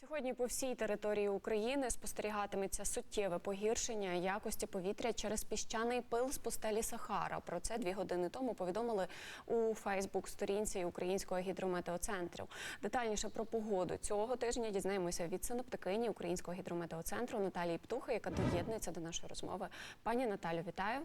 Сьогодні по всій території України спостерігатиметься суттєве погіршення якості повітря через піщаний пил з пустелі Сахара. Про це дві години тому повідомили у Фейсбук-сторінці Українського гідрометеоцентру. Детальніше про погоду цього тижня дізнаємося від синоптикині Українського гідрометеоцентру Наталії Птухи, яка доєднується до нашої розмови. Пані Наталю, вітаю.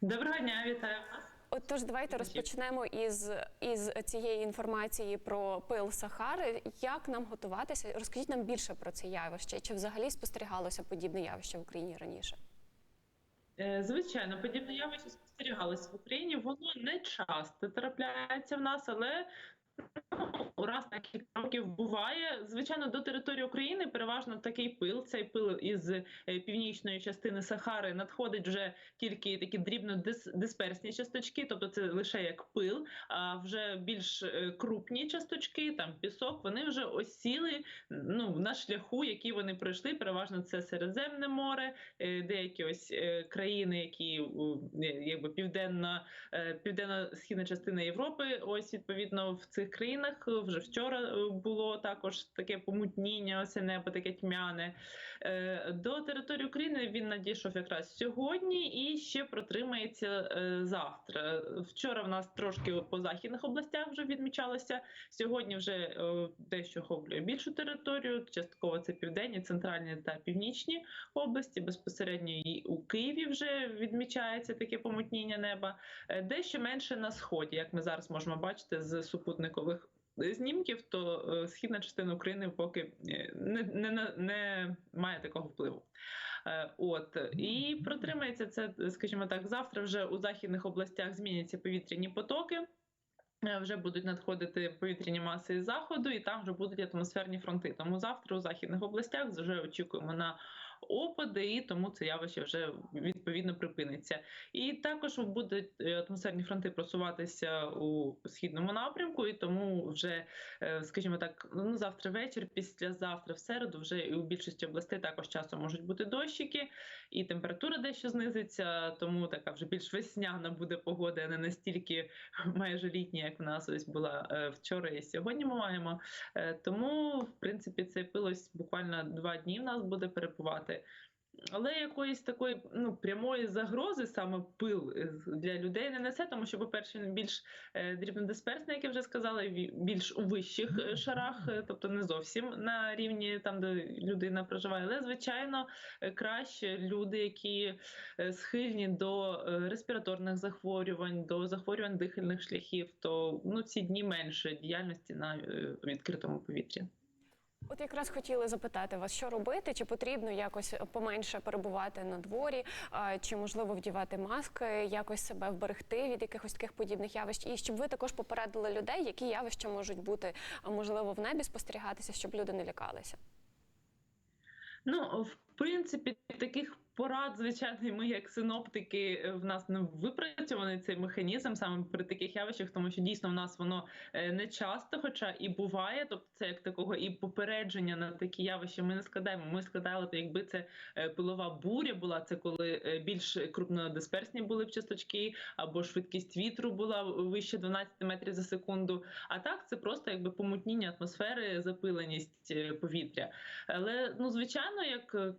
Доброго дня, вітаю вас. Отож, давайте розпочнемо із, із цієї інформації про пил Сахари. Як нам готуватися? Розкажіть нам більше про це явище. Чи взагалі спостерігалося подібне явище в Україні раніше? Е, Звичайно, подібне явище спостерігалося в Україні. Воно не часто трапляється в нас, але ну, раз на кілька років буває. Звичайно, до території України переважно такий пил. Цей пил із е, північної частини Сахари надходить вже тільки такі дрібно-дисперсні часточки, тобто це лише як пил. А вже більш е, крупні часточки, там пісок, вони вже осіли ну, на шляху, який вони пройшли. Переважно це Середземне море, е, деякі ось країни, які якби південна, південно-східна частина Європи. Ось відповідно в цих країнах вже вчора е, було також таке помутніння, ось небо таке тьмяне. Е, До території України він надійшов якраз сьогодні і ще протримається е, завтра. Вчора в нас трошки по західних областях вже відмічалося. Сьогодні вже дещо охоплює більшу територію. Частково це південні, центральні та північні області. Безпосередньо і у Києві вже відмічається таке помутніння неба. Дещо менше на сході, як ми зараз можемо бачити з супутникових. Знімків, то е, східна частина України поки е, не, не, не, має такого впливу. Е, От і протримається це, скажімо так, завтра вже у західних областях зміняться повітряні потоки. Вже будуть надходити повітряні маси із заходу, і там вже будуть атмосферні фронти. Тому завтра у західних областях вже очікуємо на опади, і тому це явище вже відповідно припиниться. І також будуть е, атмосферні фронти просуватися у східному напрямку, і тому вже, е, скажімо так, ну завтра вечір, післязавтра, в середу, вже і у більшості областей також часом можуть бути дощики, і температура дещо знизиться. Тому така вже більш весняна буде погода, а не настільки майже літня, як в нас ось була е, вчора і сьогодні. Ми маємо. Тому, в принципі, цей пил ось буквально два дні в нас буде перебувати. Але якоїсь такої ну прямої загрози саме пил е, для людей не несе, тому що, по-перше, він більш е, дрібнодисперсний, як я вже сказала, більш у вищих е, шарах, тобто не зовсім на рівні там, де людина проживає. Але звичайно краще люди, які схильні до респіраторних захворювань, до захворювань дихальних шляхів, то ну ці дні менше діяльності на відкритому повітрі. От якраз хотіли запитати вас, що робити, чи потрібно якось поменше перебувати на дворі, чи можливо вдівати маски, якось себе вберегти від якихось таких подібних явищ, і щоб ви також попередили людей, які явища можуть бути можливо в небі спостерігатися, щоб люди не лякалися. Ну, в принципі, таких порад, звичайно, ми, як синоптики, е, в нас не випрацьований цей механізм саме при таких явищах, тому що дійсно в нас воно е, не часто, хоча і буває. Тобто, це як такого і попередження на такі явища ми не складаємо. Ми складали, якби це е, пилова буря була, це коли більш крупнодисперсні були б часточки, або швидкість вітру була вище 12 метрів за секунду. А так це просто якби помутніння атмосфери, запиленість повітря. Але ну звичайно, як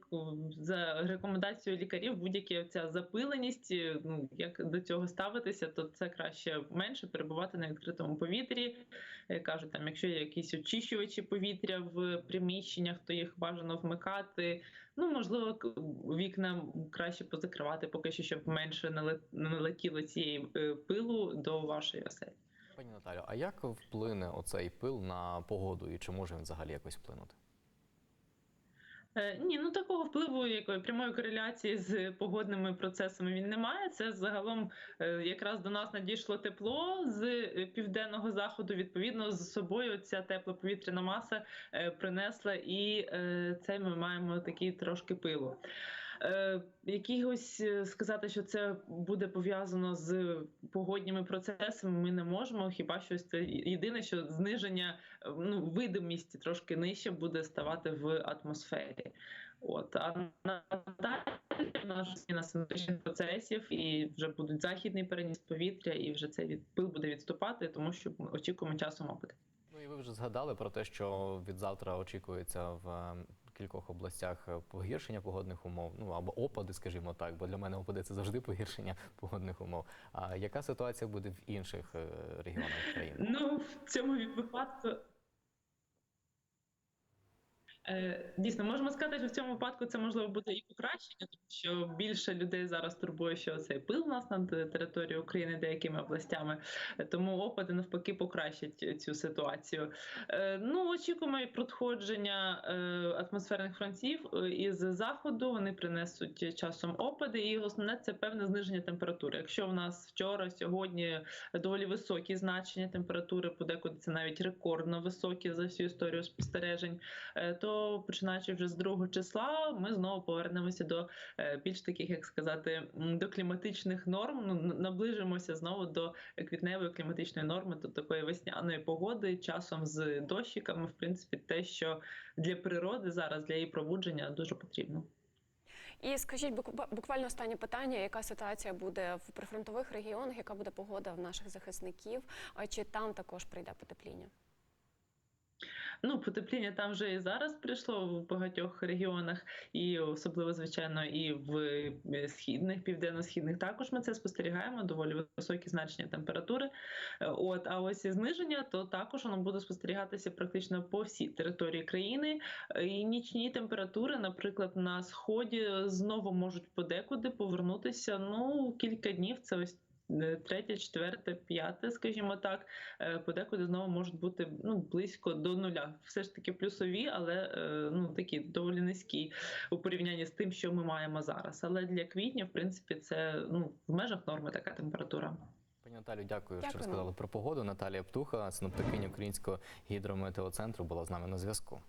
за рекомендацією лікарів, будь-яка ця запиленість, е, ну як до цього ставитися, то це краще менше перебувати на відкритому повітрі. Е, Кажуть, там, якщо є якісь очищувачі повітря в приміщеннях, то їх бажано вмикати. Ну можливо, вікна краще позакривати, поки що, щоб менше нале- не летіло цієї е, пилу до вашої оселі. Пані Наталю, а як вплине оцей пил на погоду і чи може він взагалі якось вплинути? Е, Ні, ну такого впливу, якої прямої кореляції з погодними процесами він не має. Це загалом е, якраз до нас надійшло тепло з е, південного заходу. Відповідно, з собою ця теплоповітряна маса е, принесла, і це ми маємо такий трошки пилу. Е, Якихось е, сказати, що це буде пов'язано з погодніми процесами, ми не можемо. Хіба що це єдине, що зниження е, ну, видимість трошки нижче буде ставати в атмосфері. От а надалі у нас зміна синоптичних процесів, і вже будуть західний переніс повітря, і вже цей від- пил буде відступати, тому що очікуємо часом опити. Ну і ви вже згадали про те, що від завтра очікується в е, кількох областях е, погіршення погодних умов, ну або опади, скажімо так, бо для мене опади це завжди погіршення погодних умов. А яка ситуація буде в інших е, регіонах країни? Ну, в цьому випадку. Е, Дійсно, можемо сказати, що в цьому випадку це можливо буде і покращення, тому що більше людей зараз турбує, що цей пил у нас над територією України деякими областями, тому опади навпаки покращать цю ситуацію. Е, Ну, очікуємо і проходження е, атмосферних фронтів із заходу. Вони принесуть часом опади, і основне це певне зниження температури. Якщо в нас вчора, сьогодні доволі високі значення температури, подекуди це навіть рекордно високі за всю історію спостережень, е, починаючи вже з другого числа, ми знову повернемося до е, більш таких, як сказати, до кліматичних норм. Ну наближимося знову до квітневої кліматичної норми, до такої весняної погоди, часом з дощиками, в принципі, те, що для природи зараз для її пробудження дуже потрібно. І скажіть буква- буквально останнє питання: яка ситуація буде в прифронтових регіонах? Яка буде погода в наших захисників? Чи там також прийде потепління? Ну, потепління там вже і зараз прийшло в багатьох регіонах, і особливо, звичайно, і в е, східних, південно-східних також ми це спостерігаємо. Доволі високі значення температури. Е, От, а ось і зниження, то також воно буде спостерігатися практично по всій території країни. Е, І нічні температури, наприклад, на сході знову можуть подекуди повернутися. Ну, кілька днів. Це ось. Е, Третє, четверте, п'яте, скажімо так, е, подекуди знову можуть бути ну близько до нуля. Все ж таки плюсові, але е, ну такі доволі низькі у порівнянні з тим, що ми маємо зараз. Але для квітня, в принципі, це ну в межах норми така температура. Пані Наталю, дякую, що розказали про погоду. Наталія Птуха, синоптикиня Українського гідрометеоцентру, була з нами на зв'язку.